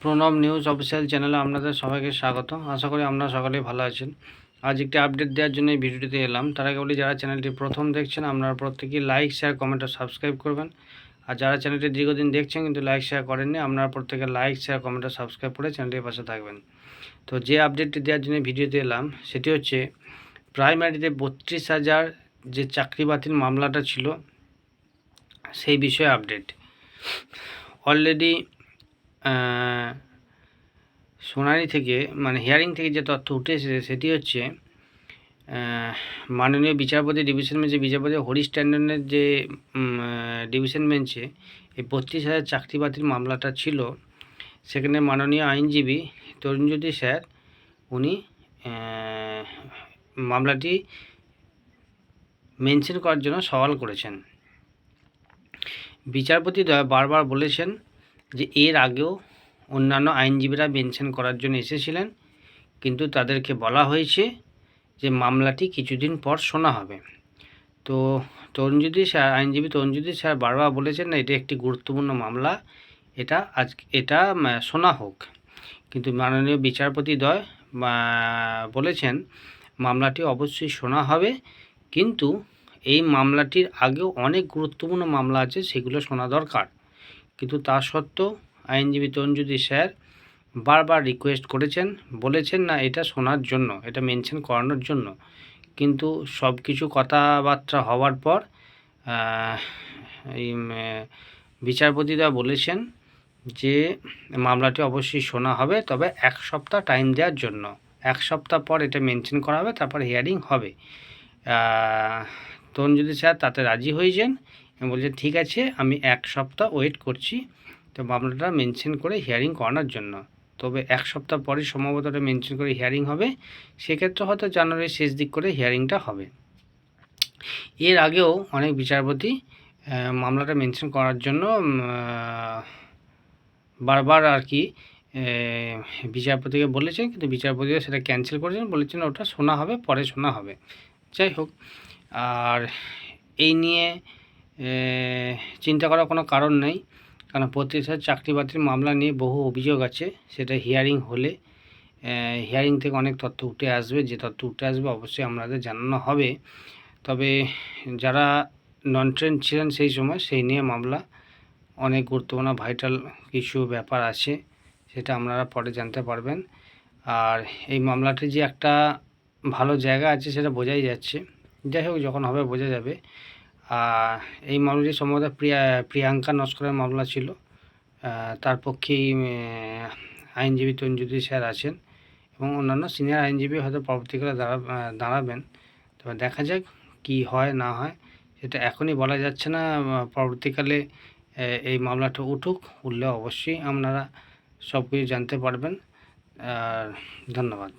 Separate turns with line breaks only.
Pranab news official চ্যানেলে আপনাদের সবাইকে স্বাগত আশা করি আপনারা সকলেই ভালো আছেন। আজ একটি আপডেট দেওয়ার জন্য এই ভিডিওটিতে এলাম। তার আগে বলি, যারা চ্যানেলটি প্রথম দেখছেন, আপনারা প্রত্যেকেই লাইক শেয়ার কমেন্ট ও সাবস্ক্রাইব করবেন। আর যারা চ্যানেলটি দীর্ঘদিন দেখছেন কিন্তু লাইক শেয়ার করেননি, আপনারা প্রত্যেকে লাইক শেয়ার কমেন্ট ও সাবস্ক্রাইব করে চ্যানেলটির পাশে থাকবেন। তো যে আপডেটটি দেওয়ার জন্য ভিডিওতে এলাম, সেটি হচ্ছে প্রাইমারিতে বত্রিশ হাজার যে চাকরি বাতিল মামলাটা ছিল, সেই বিষয়ে আপডেট অলরেডি শুনানি থেকে মানে হিয়ারিং থেকে যে তথ্য উঠে এসেছে সেটি হচ্ছে মাননীয় বিচারপতি ডিভিশন বেঞ্চে বিচারপতি হরিশ ট্যান্ডনের যে ডিভিশন বেঞ্চে এই বত্রিশ হাজার চাকরি বাতিল মামলাটা ছিল, সেখানে মাননীয় আইনজীবী তরুণজ্যোতি স্যার, উনি মামলাটি মেনশন করার জন্য সওয়াল করেছেন। বিচারপতি দ্বয় বারবার বলেছেন যে এর আগেও অন্যান্য আইনজীবীরা মেনশন করার জন্য এসেছিলেন কিন্তু তাদেরকে বলা হয়েছে যে মামলাটি কিছুদিন পর শোনা হবে। তো তরুণজ্যোতি স্যার আইনজীবী তরুণজ্যোতি স্যার বারবার বলেছেন না এটা একটি গুরুত্বপূর্ণ মামলা এটা আজ এটা শোনা হোক। কিন্তু মাননীয় বিচারপতি আহ, বলেছেন মামলাটি অবশ্যই শোনা হবে কিন্তু এই মামলাটির আগেও অনেক গুরুত্বপূর্ণ মামলা আছে সেগুলো শোনা দরকার। কিন্তু তা সত্ত্বেও আইনজীবী তরুণজ্যোতি স্যার বারবার রিকোয়েস্ট করেছেন, বলেছেন না এটা শোনার জন্য, এটা মেনশন করানোর জন্য। কিন্তু সব কিছু কথাবার্তা হওয়ার পর এই বিচারপতিরা বলেছেন যে মামলাটি অবশ্যই শোনা হবে, তবে এক সপ্তাহ টাইম দেওয়ার জন্য। এক সপ্তাহ পর এটা মেনশন করা হবে, তারপর হিয়ারিং হবে। তরুণজ্যোতি স্যার তাতে রাজি হয়েছেন এবং বলছেন ঠিক আছে, আমি এক সপ্তাহ ওয়েট করছি। তো মামলাটা মেনশন করে হিয়ারিং করানোর জন্য। তবে এক সপ্তাহ পরে সম্ভবত ওটা মেনশন করে হিয়ারিং হবে। সেক্ষেত্রে হয়তো জানুয়ারির শেষ দিক করে হিয়ারিংটা হবে। এর আগেও অনেক বিচারপতি মামলাটা মেনশন করার জন্য বারবার আর কি বিচারপতিকে বলেছেন, কিন্তু বিচারপতিও সেটা ক্যান্সেল করেছেন। বলেছেন ওটা শোনা হবে, পরে শোনা হবে। যাই হোক, আর এই নিয়ে চিন্তা করার কোনো কারণ নেই। কারণ প্রতিষ্ঠা চাকরি বাতিল মামলা নিয়ে বহু অভিযোগ আছে। সেটা হিয়ারিং হলে হিয়ারিং থেকে অনেক তথ্য উঠে আসবে। যে তথ্য উঠে আসবে অবশ্যই আপনাদের জানানো হবে। তবে যারা নন ট্রেন ছিলেন সেই সময়, সেই নিয়ে মামলা অনেক গুরুত্বপূর্ণ ভাইটাল কিছু ব্যাপার আছে, সেটা আপনারা পরে জানতে পারবেন। আর এই মামলাটি যে একটা ভালো জায়গা আছে, সেটা বোঝাই যাচ্ছে। যাই হোক, যখন হবে বোঝা যাবে। এই মামলাটি সম্ভবত প্রিয়া, প্রিয়াঙ্কা নস্করের মামলা ছিল। তার পক্ষেই আইনজীবী তঞ্জুদি স্যার আছেন এবং অন্যান্য সিনিয়র আইনজীবী হয়তো পরবর্তীকালে দাঁড়া, দাঁড়াবেন। তবে দেখা যাক কি হয়, না হয়, সেটা এখনই বলা যাচ্ছে না। পরবর্তীকালে এই মামলাটা উঠুক, উঠলে অবশ্যই আপনারা সব কিছু জানতে পারবেন। ধন্যবাদ।